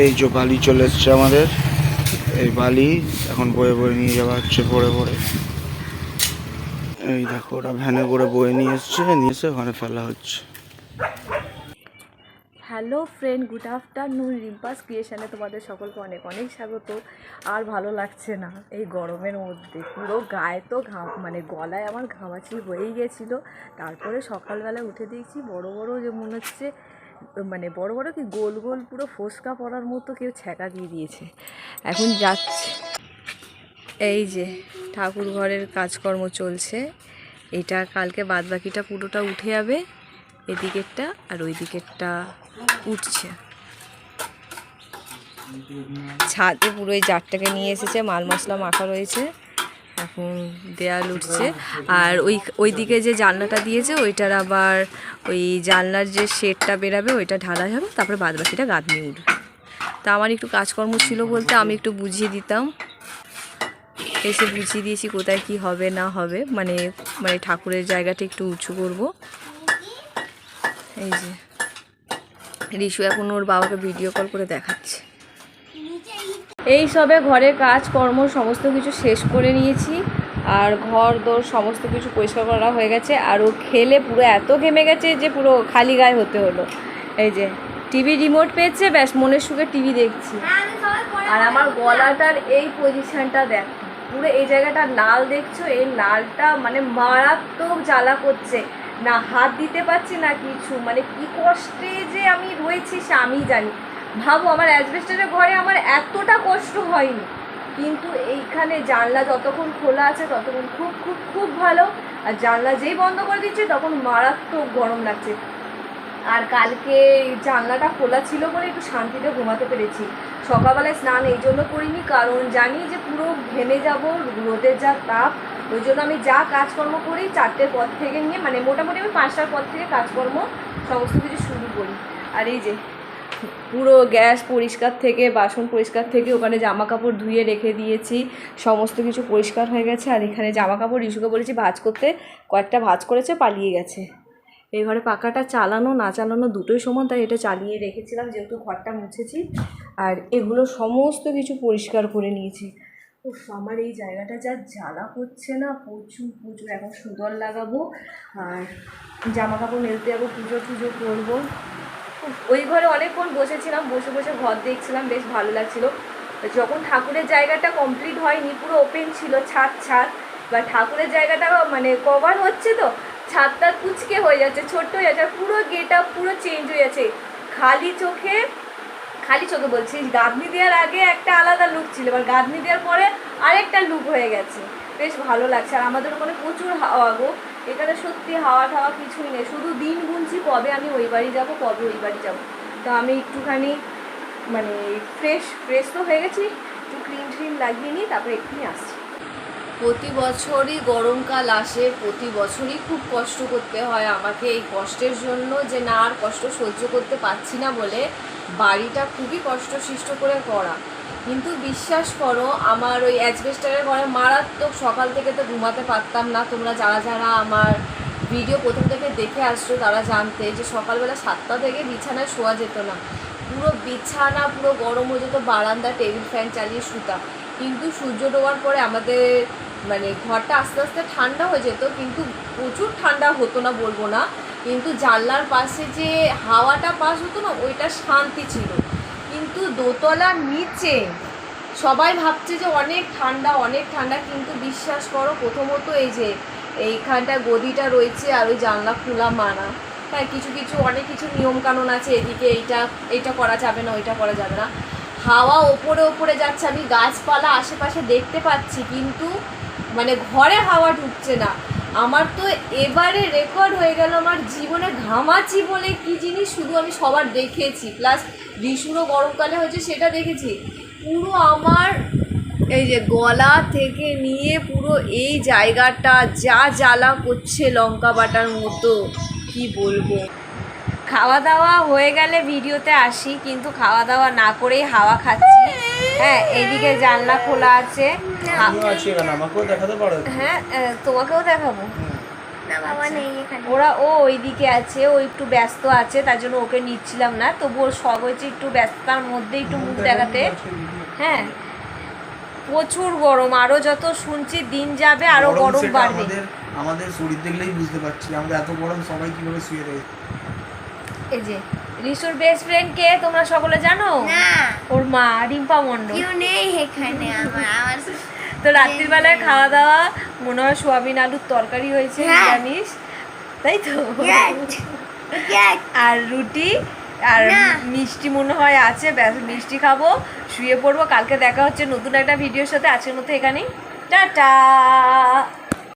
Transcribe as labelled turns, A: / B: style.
A: এই যে বালি চলে এসছে আমাদের, এই বালি এখন বয়ে বয়ে নিয়ে যাওয়া হচ্ছে পরে পরে এই দেখো, ওরা ভ্যানে করে বয়ে নিয়ে এসছে, নিয়ে এসে ওখানে ফেলা হচ্ছে।
B: Hello friend good afternoon Rimpa's ক্রিয়েশানে তোমাদের সকলকে অনেক অনেক স্বাগত। আর ভালো লাগছে না এই গরমের মধ্যে। পুরো গায়ে তো ঘাম মানে গলায় আমার ঘামাচি হয়েই গেছিল। তারপরে সকালবেলা উঠে দেখছি বড় বড় যে মনে হচ্ছে মানে বড় বড় কি গোল গোল পুরো ফোসকা পড়ার মতো কেউ ছ্যাঁকা দিয়ে দিয়েছে। এখন যাচ্ছে। এই যে ঠাকুর ঘরের কাজকর্ম চলছে। এটা কালকে বাদবাকিটা পুরোটা উঠে যাবে। এদিকেরটা আর ওই দিকেরটা উঠছে। ছাদে পুরো এই জারটাকে নিয়ে এসেছে, মাল মশলা মাখা রয়েছে। এখন দেয়াল উঠছে। আর ওই ওই দিকে যে জানলাটা দিয়েছে, ওইটার আবার ওই জানলার যে শেডটা বেরাবে, ওইটা ঢালা হবে, তারপরে বাদ বাকিটা গাঁথনি উঠবে তা আমার একটু কাজকর্ম ছিল বলতে আমি একটু বুঝিয়ে দিতাম। এসে বুঝিয়ে দিয়েছি কোথায় কি হবে না হবে মানে মানে ঠাকুরের জায়গাটা একটু উঁচু করব। এই যে, রিশু এখন ওর বাবাকে ভিডিও কল করে দেখাচ্ছে। এই সবে ঘরের কাজ, কর্ম, সমস্ত কিছু শেষ করে নিয়েছি। আর ঘর, দোর সমস্ত কিছু পরিষ্কার করা হয়ে গেছে। আর ও খেলে পুরো এত ঘেমে গেছে যে পুরো খালি গায়ে হতে হলো। এই যে টিভি রিমোট পেয়েছে, ব্যাস, মনের সুখে টিভি দেখছি। আর আমার গলাটার এই পজিশনটা দেখ, পুরো এই জায়গাটা লাল দেখছ? এই লালটা মানে মারাত্মক জ্বালা করছে। না হাত দিতে পারছি না কিছু। মানে কি কষ্টে যে আমি রয়েছি সে আমি জানি। ভাবো, আমার অ্যাসবেস্টারের ঘরে আমার এতটা কষ্ট হয়নি। কিন্তু এইখানে জানলা যতক্ষণ খোলা আছে, ততক্ষণ খুব খুব খুব ভালো। আর জানলা যেই বন্ধ করে দিচ্ছে, তখন মারাত্মক গরম লাগছে। আর কালকে জানলাটা খোলা ছিল বলে একটু শান্তিতে ঘুমাতে পেরেছি। সকালবেলায় স্নান এই জন্য করিনি, কারণ জানি যে পুরো ঘেমে যাব, রোদের যা তাপ, ওই জন্য আমি যা কাজকর্ম করি, চারটের পর থেকে নিয়ে মানে মোটামুটি আমি পাঁচটার পর থেকে কাজকর্ম, সমস্ত কিছু শুরু করি। আর এই যে পুরো গ্যাস পরিষ্কার থেকে, বাসন পরিষ্কার থেকে ওখানে জামা কাপড় ধুয়ে রেখে দিয়েছি। সমস্ত কিছু পরিষ্কার হয়ে গেছে। আর এখানে জামা কাপড় ইস্যুকে বলেছি ভাজ করতে, কয়েকটা ভাজ করেছে, পালিয়ে গেছে। এই ঘরে পাখাটা চালানো, না চালানো দুটোই সমান, তাই এটা চালিয়ে রেখেছিলাম, যেহেতু ঘরটা মুছেছি। আর এগুলো সমস্ত কিছু পরিষ্কার করে নিয়েছি। উফ, আমার এই জায়গাটা যা জ্বালা করছে না, প্রচুর প্রচুর। এখন সুন্দর লাগাবো, আর জামা কাপড় মেলতে যাব, পুজো টুজো করব। ওই ঘরে অনেকক্ষণ বসেছিলাম, বসে বসে ঘর দেখছিলাম, বেশ ভালো লাগছিল। যখন ঠাকুরের জায়গাটা কমপ্লিট হয়নি, পুরো ওপেন ছিল, ছাদ ছাদ। বা ঠাকুরের জায়গাটা মানে কভার হচ্ছে তো, ছাদটা কুচকে হয়ে যাচ্ছে, ছোট্ট হয়ে যাচ্ছে পুরো গেট পুরো চেঞ্জ হয়ে যাচ্ছে। খালি চোখে খালি চোখে বলছি গাঁদনি দেওয়ার আগে একটা আলাদা লুক ছিল, এবার গাঁদনি দেওয়ার পরে আরেকটা লুক হয়ে গেছে। বেশ ভালো লাগছে, আর আমাদের ওখানে প্রচুর হাওয়া গো। এখানে সত্যি হাওয়া ঠাওয়া কিছুই নেই। শুধু দিন গুনছি কবে আমি ওই বাড়ি যাব, কবে ওই বাড়ি যাব। তো আমি একটুখানি মানে ফ্রেশ ফ্রেশ তো হয়ে গেছি, একটু ক্রিম ট্রিম লাগিয়ে নিই তারপরে এক্ষুনি আসছি। প্রতি বছরই গরমকাল আসে, প্রতি বছরই খুব কষ্ট করতে হয় আমাকে। এই কষ্টের জন্য যে না আর কষ্ট সহ্য করতে পারছি না বলে বাড়িটা খুবই কষ্ট সৃষ্ট করে করা। কিন্তু বিশ্বাস করো, আমার ওই অ্যাজবেস্টারের ঘরে মারাত্মক সকাল থেকে তো ঘুমাতে পারতাম না। তোমরা যারা যারা আমার ভিডিও প্রথম থেকে দেখে আসছো, তারা জানতে যে সকালবেলা সাতটা থেকে বিছানায় শোয়া যেত না। পুরো বিছানা, পুরো গরম হয়ে যেত, বারান্দা, টেবিল ফ্যান চালিয়ে শুতাম কিন্তু সূর্য ডোবার পরে আমাদের মানে ঘরটা আস্তে আস্তে ঠান্ডা হয়ে যেত, কিন্তু প্রচুর ঠান্ডা হতো না বলব না। কিন্তু জানলার পাশে যে হাওয়াটা পাস হতো না, ওইটা শান্তি ছিল। কিন্তু দোতলার নিচে, সবাই ভাবছে যে অনেক ঠান্ডা অনেক ঠান্ডা, কিন্তু বিশ্বাস করো প্রথমত এই যে এইখানটা গদিটা রয়েছে আর ওই জানলা খোলা মানা। হ্যাঁ কিছু কিছু, অনেক কিছু নিয়মকানুন আছে এদিকে এইটা এইটা করা যাবে না, ওইটা করা যাবে না। হাওয়া ওপরে ওপরে যাচ্ছে, আমি গাছপালা আশেপাশে দেখতে পাচ্ছি, কিন্তু মানে ঘরে হাওয়া ঢুকছে না। আমার তো এবারে রেকর্ড হয়ে গেল আমার জীবনে ঘামাচি বলে কি জিনিস শুধু আমি সবার দেখেছি প্লাস ভীষণও গরমকালে হয়েছে সেটা দেখেছি। পুরো আমার এই যে গলা থেকে নিয়ে পুরো এই জায়গাটা যা জ্বালা করছে লঙ্কা বাটার মতো, কি বলব? খাওয়া দাওয়া হয়ে গেলে ভিডিওতে আসি কিন্তু খাওয়া দাওয়া না করেই হাওয়া খাচ্ছি। হ্যাঁ এইদিকে জানলা খোলা আছে। হ্যাঁ তোমাকেও দেখাবো?
C: এখানে।
B: ওরা ও ওইদিকে আছে ও একটু ব্যস্ত আছে তার জন্য ওকে নিচ্ছিলাম না। তবু ওর শখ হয়েছে একটু ব্যস্ততার মধ্যে একটু মুখ দেখাতে। হ্যাঁ প্রচুর গরম আরও যত শুনছি দিন যাবে আরও গরম বাড়বে।
D: আমাদের আমাদের শরীর দেখলেই বুঝতে পারছি আমরা এত গরম সবাই কীভাবে শুয়ে রয়েছে।
B: এই যে রিসুর বেস্ট ফ্রেন্ড কে তোমরা সকলে জানো?
C: না।
B: ওর মা রিম্পা মণ্ডল।
C: কেউ নেই এখানে আমার আমার
B: তো রাত্রির বেলায় খাওয়া দাওয়া মনে হয় সোয়াবিন আলুর তরকারি হয়েছে
C: হ্যাঁ।
B: জানিস তাই তো. আর রুটি আর মিষ্টি মনে হয় আছে ব্যাস মিষ্টি খাব শুয়ে পড়ব। কালকে দেখা হচ্ছে নতুন একটা ভিডিওর সাথে। আজকের মতো এখানেই। টাটা!